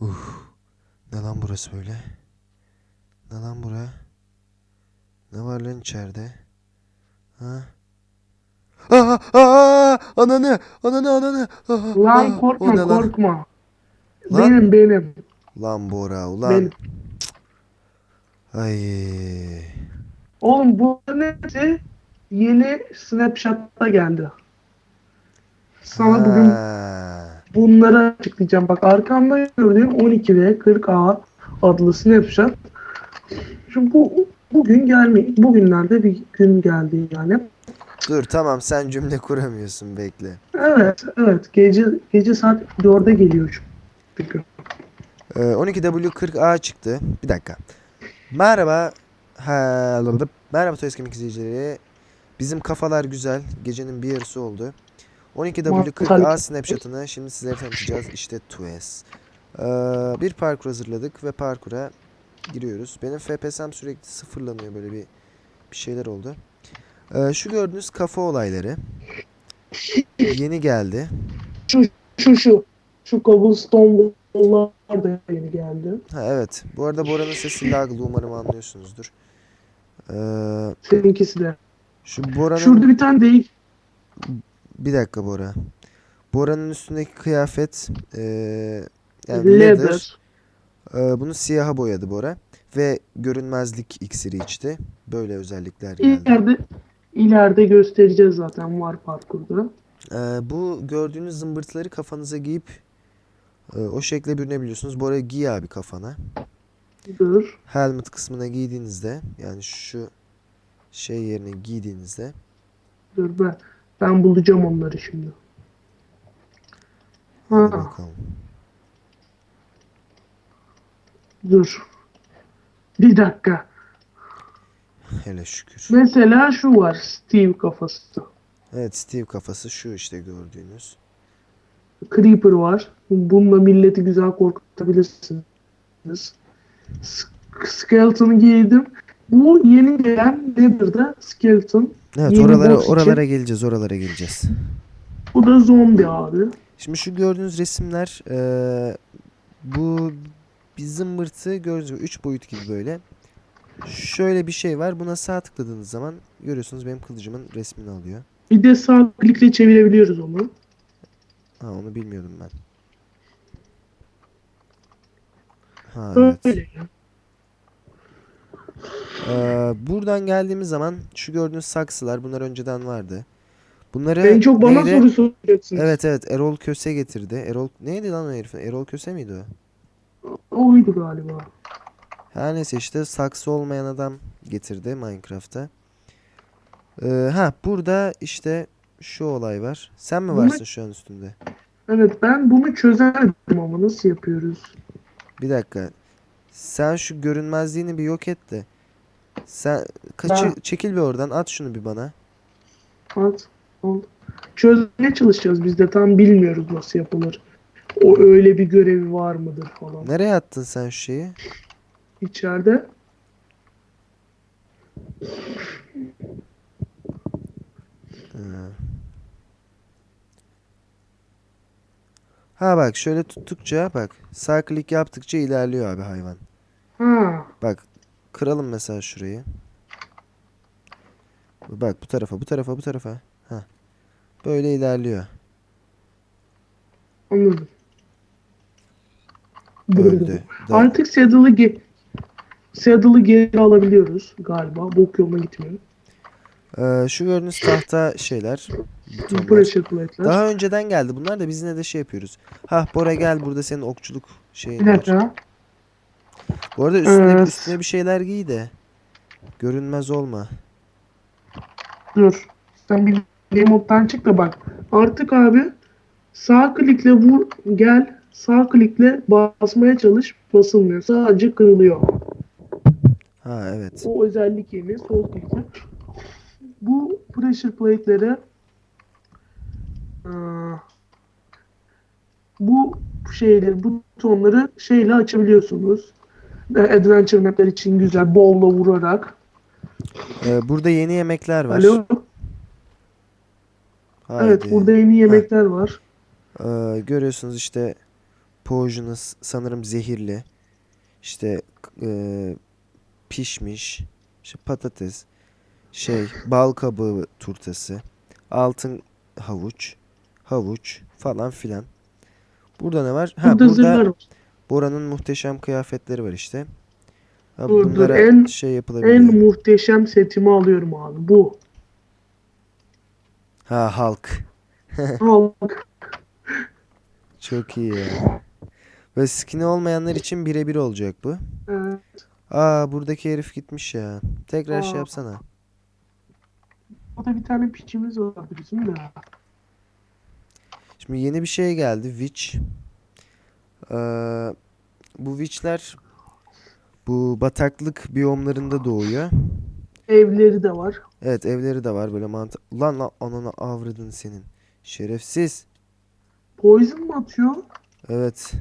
Uf. Ne lan burası böyle? Ne lan bura? Ne var lan içeride? Ha? Aa, aa, ananı, ananı, ananı. Aa, aa, Lan o korkma lan? korkma. Lan. Benim benim. Lan Bora, ulan. Benim. Ay. Oğlum bu neyse yeni Snapchat'ta geldi. Sana bugün Ha. Bunları açıklayacağım. Bak arkamda gördüğüm 12 ve 40A adlı Snapchat. Şimdi bu bugün gelmi bugünlerde bir gün geldi yani. Dur tamam sen cümle kuramıyorsun bekle. Evet, evet. Gece gece saat 4'e geliyor çünkü. Ee, 12W40A çıktı. Bir dakika. Merhaba. Ha, merhaba Toys Kemik izleyicileri. Bizim kafalar güzel. Gecenin bir yarısı oldu. 12W40A snapshot'ını şimdi sizlere tanıtacağız. İşte Tues. Ee, bir parkur hazırladık ve parkura giriyoruz. Benim FPS'm sürekli sıfırlanıyor böyle bir bir şeyler oldu. Ee, şu gördüğünüz kafa olayları yeni geldi. Şu şu şu cobblestone wall'lar da yeni geldi. Ha evet. Bu arada Bora'nın sesi laglı umarım anlıyorsunuzdur. Ee, Seninkisi de. şu Bora'nın Şurada bir tane değil. Bir dakika Bora. Bora'nın üstündeki kıyafet ee, yani leather. Leather. Ee, bunu siyaha boyadı Bora ve görünmezlik iksiri içti. Böyle özellikler geldi. İleride ileride göstereceğiz zaten var parkurda. Ee, bu gördüğünüz zımbırtıları kafanıza giyip ee, o şekle bürünebiliyorsunuz. Bora giy abi kafana. Dur. Helmet kısmına giydiğinizde yani şu şey yerine giydiğinizde Dur ben. Ben bulacağım onları şimdi. Ha, bakalım. dur. Bir dakika. Hele şükür. Mesela şu var. Steve kafası. Evet Steve kafası şu işte gördüğünüz. Creeper var. Bununla milleti güzel korkutabilirsiniz. S- Skeleton'ı giydim. Bu yeni gelen Leather'da Skeleton. Evet Yeni oralara boss için. oralara geleceğiz oralara geleceğiz. Bu da zombi abi. Şimdi şu gördüğünüz resimler eee, bu bir zımbırtı gördüğünüz gibi 3 boyut gibi böyle. Şöyle bir şey var. Buna sağ tıkladığınız zaman görüyorsunuz benim kılıcımın resmini alıyor. Bir de sağ klikle çevirebiliyoruz onu. Ha onu bilmiyordum ben. Ha evet. Öyle. Eee, buradan geldiğimiz zaman şu gördüğünüz saksılar bunlar önceden vardı. Bunları En çok bana neydi? soru soracaksınız. Evet evet Erol Köse getirdi. Erol neydi lan o herifin? Erol Köse miydi o? Oydu galiba. Her neyse işte saksı olmayan adam getirdi Minecraft'a. Ee, ha burada işte şu olay var. Sen mi Bunu- varsın şu an üstünde? Evet ben bunu çözemedim ama nasıl yapıyoruz? Bir dakika. Sen şu görünmezliğini bir yok et de. Sen kaçı Ben- çekil bir oradan at şunu bir bana. At. Al. Çözmeye çalışacağız biz de tam bilmiyoruz nasıl yapılır. O öyle bir görevi var mıdır falan. Nereye attın sen şu şeyi? İçeride Ha. Ha bak şöyle tuttukça bak sağ klik yaptıkça ilerliyor abi hayvan. ha Bak kıralım mesela şurayı. Bak bu tarafa bu tarafa bu tarafa. Ha. Böyle ilerliyor. anladım. Öldü. Artık saddle'ı ge saddle'ı geri alabiliyoruz galiba. Bok yoluna gitmiyor. Ee, şu gördüğünüz tahta şeyler. Plate'ler. Daha önceden geldi. Bunlar da biz yine de şey yapıyoruz. Ha Bora gel burada senin okçuluk şeyin Bir var. dakika. Bu arada üstüne, Evet. üstüne bir şeyler giy de. Görünmez olma. Dur. Sen bir game moddan çık da bak. Artık abi sağ klikle vur gel. Sağ klikle basmaya çalış. Basılmıyor. Sadece kırılıyor. Ha evet. O özellik yeni. Sol klikle. Bu pressure plate'leri aa, bu şeyleri, butonları şeyle açabiliyorsunuz. Adventure mapler için güzel. Bolla vurarak. Ee, burada yeni yemekler var. Alo. Evet Haydi. burada yeni yemekler var. Ee, görüyorsunuz işte poisonous sanırım zehirli. İşte e, pişmiş. işte patates. Şey bal kabağı turtası. Altın havuç. Havuç falan filan. Burada ne var? Ha Burada burada. Bora'nın muhteşem kıyafetleri var işte. Ha, dur, bunlara en- şey yapılabiliyor. En muhteşem setimi alıyorum abi. Bu. Ha halk. Al bak. Çok iyi ya. Ve skin'i olmayanlar için birebir olacak bu. Evet. Aa buradaki herif gitmiş ya. Tekrar şey Aa. yapsana. Burada bir tane piçimiz var bizim de. Şimdi yeni bir şey geldi. Witch. Ee, bu witchler bu bataklık biyomlarında doğuyor. Evleri de var. Evet evleri de var böyle mantı. Lan lan anana avradın senin. Şerefsiz. Poison mu atıyor? Evet.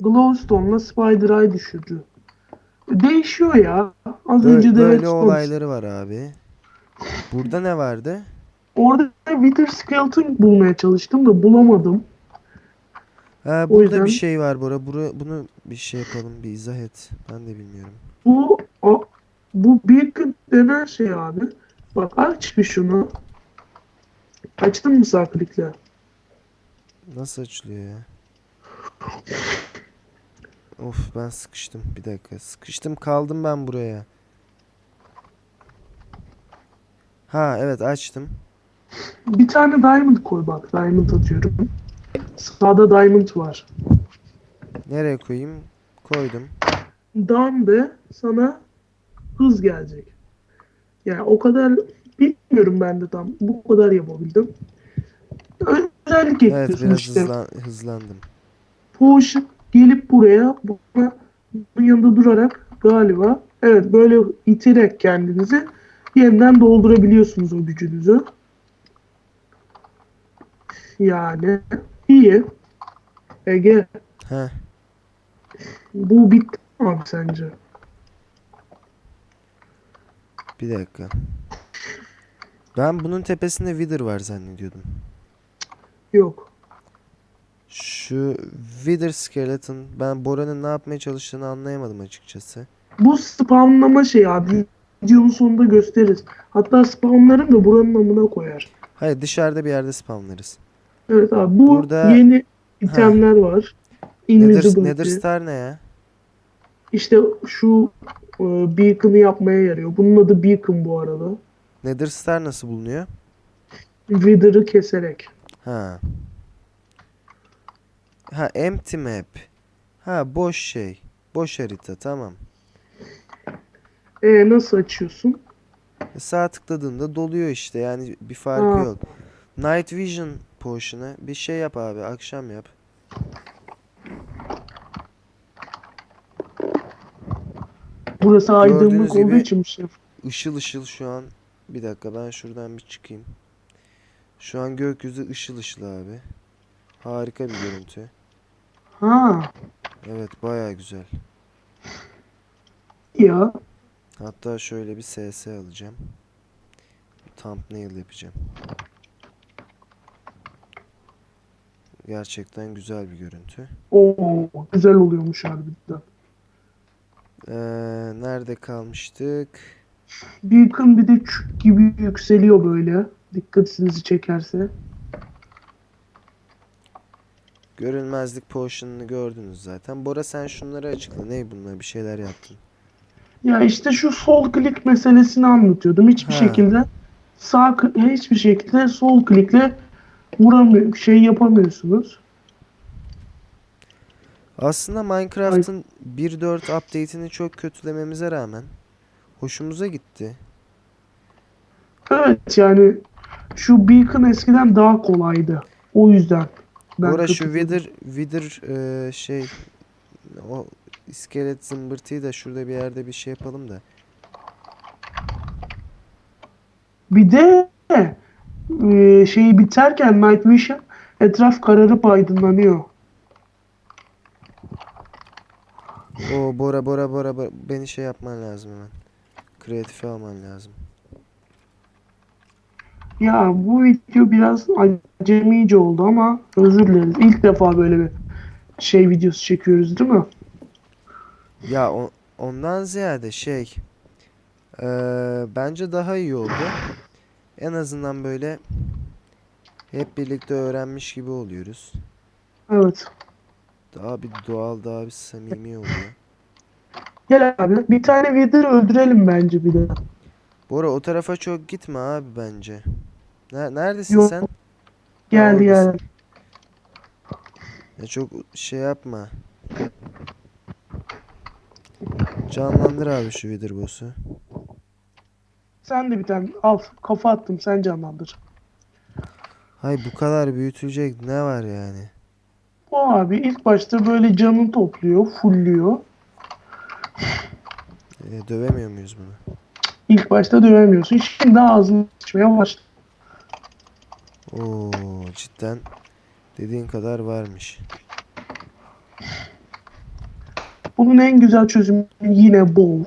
Glowstone'la Spider Eye düşürdü. Değişiyor ya. Az Böyle, önce de böyle olayları var abi. Burada ne vardı? Orada Wither Skeleton bulmaya çalıştım da bulamadım. Ha, burada yüzden- bir şey var Bora. Bura, bunu bir şey yapalım, bir izah et. Ben de bilmiyorum. Bu o, bu Beacon denen şey abi. Bak aç bir şunu. Açtın mı sağ klikle? Nasıl açılıyor ya? Of ben sıkıştım. Bir dakika. Sıkıştım kaldım ben buraya. Ha evet açtım. Bir tane diamond koy bak. Diamond atıyorum. Sağda diamond var. Nereye koyayım? Koydum. De sana hız gelecek. Yani o kadar bilmiyorum ben de tam. Bu kadar yapabildim. Özellik Evet ekliyorsun biraz işte. hızlan hızlandım. Potion gelip buraya buna, bunun yanında durarak galiba evet böyle iterek kendinizi yeniden doldurabiliyorsunuz o gücünüzü. Yani iyi. Ege Heh. bu bitti mi sence? Bir dakika. Ben bunun tepesinde Wither var zannediyordum. Yok. Şu Wither Skeleton ben Bora'nın ne yapmaya çalıştığını anlayamadım açıkçası. Bu spawnlama şey abi. Videonun sonunda gösteririz. Hatta spawnlarım da buranın amına koyar. Hayır dışarıda bir yerde spamlarız. Evet abi bu Burada- yeni itemler var. Nether, Invisibility. Nether Star ne ya? İşte şu e, beacon'ı yapmaya yarıyor. Bunun adı beacon bu arada. Nether Star nasıl bulunuyor? Wither'ı keserek. Ha. Ha empty map. Ha boş şey. Boş harita tamam. E nasıl açıyorsun? E, Sağ tıkladığında doluyor işte yani bir farkı Ha. yok. Night Vision Potion'ı bir şey yap abi akşam yap. Burası aydınlık olduğu gibi- için şey. Işıl ışıl şu an. Bir dakika ben şuradan bir çıkayım. Şu an gökyüzü ışıl ışıl abi. Harika bir görüntü. Ha Evet baya güzel. ya. Hatta şöyle bir SS alacağım. Thumbnail yapacağım. Gerçekten güzel bir görüntü. Oo güzel oluyormuş harbiden. Ee, nerede kalmıştık? Beacon bir de çük gibi yükseliyor böyle. Dikkatinizi çekerse. Görünmezlik potion'ını gördünüz zaten. Bora sen şunları açıkla. Ne bunlar? Bir şeyler yaptın. Ya işte şu sol klik meselesini anlatıyordum. Hiçbir Ha. şekilde sağ hiçbir şekilde sol klikle vuramıyor, şey yapamıyorsunuz. Aslında Minecraft'ın 1.4 update'ini çok kötülememize rağmen hoşumuza gitti. Evet yani şu Beacon eskiden daha kolaydı. O yüzden. Ben Bora şu. Wither, Wither eee, şey o iskelet zımbırtıyı da şurada bir yerde bir şey yapalım da. Bir de e, şeyi biterken Night Vision etraf kararıp aydınlanıyor. O Bora Bora Bora Bora beni şey yapman lazım hemen. Kreatife alman lazım. Ya bu video biraz acemice oldu ama özür dileriz. İlk defa böyle bir şey videosu çekiyoruz değil mi? Ya o- ondan ziyade şey eee, bence daha iyi oldu. En azından böyle hep birlikte öğrenmiş gibi oluyoruz. Evet. Daha bir doğal, daha bir samimi oluyor. Gel abi bir tane Wither öldürelim bence bir de. Bora o tarafa çok gitme abi bence. Ne- neredesin Yok. sen? Gel oradasın. gel. Ya çok şey yapma. Canlandır abi şu Wither boss'u. Sen de bir tane al kafa attım sen canlandır. Hay bu kadar büyütülecek ne var yani? O abi ilk başta böyle canını topluyor, fulluyor. E, dövemiyor muyuz bunu? İlk başta dövemiyorsun. Şimdi ağzını açmaya başladı. Oo cidden dediğin kadar varmış. Bunun en güzel çözümü yine bol.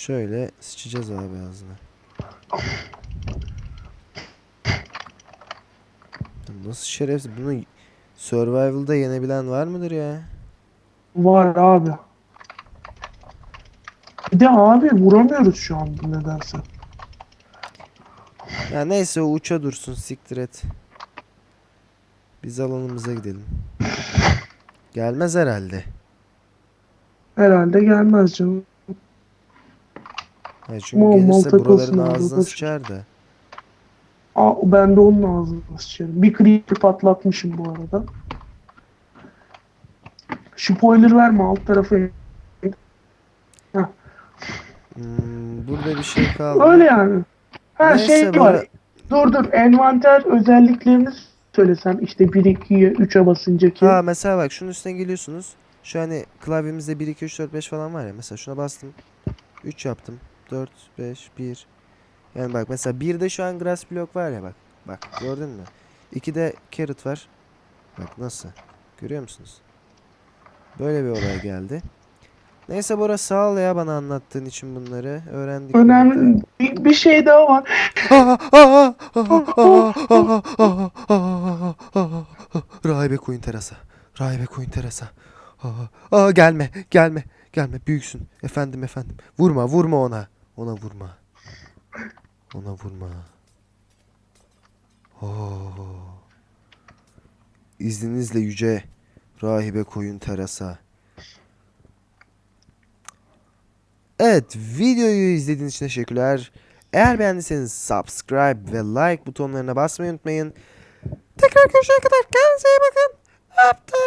Şöyle sıçacağız abi ağzına. Nasıl şerefsiz? Bunu Survival'da yenebilen var mıdır ya? Var abi. Bir de abi vuramıyoruz şu an nedense. Ya neyse o uça dursun siktir et. Biz alanımıza gidelim. Gelmez herhalde. Herhalde gelmez canım. Ha, çünkü mal gelirse takılsın buraların ağzına ver. sıçar da. Aa, ben de onun ağzını sıçarım. Bir creeper patlatmışım bu arada. Spoiler verme alt tarafı. Hmm, burada bir şey kaldı. Öyle yani. Her Neyse, şey böyle- var. Dur dur envanter özelliklerini söylesem işte 1 2'ye 3'e basınca ki. Ha mesela bak şunun üstüne geliyorsunuz. Şu hani klavyemizde 1 2 3 4 5 falan var ya. Mesela şuna bastım. 3 yaptım. 4 5 1. Yani bak mesela 1'de şu an grass block var ya bak. Bak gördün mü? 2'de carrot var. Bak nasıl? Görüyor musunuz? Böyle bir olay geldi. Neyse Bora sağ ol ya bana anlattığın için bunları. Öğrendik. Önemli bir, bir şey daha var. Rahibe Queen Teresa. Rahibe Queen Teresa. Aa, gelme, gelme, gelme. Büyüksün. Efendim, efendim. Vurma, vurma ona. Ona vurma. Ona vurma. Oo. İzninizle yüce Rahibe Koyun Terasa. Evet, videoyu izlediğiniz için teşekkürler. Eğer beğendiyseniz subscribe ve like butonlarına basmayı unutmayın. Tekrar görüşene kadar kendinize iyi bakın. Öptüm.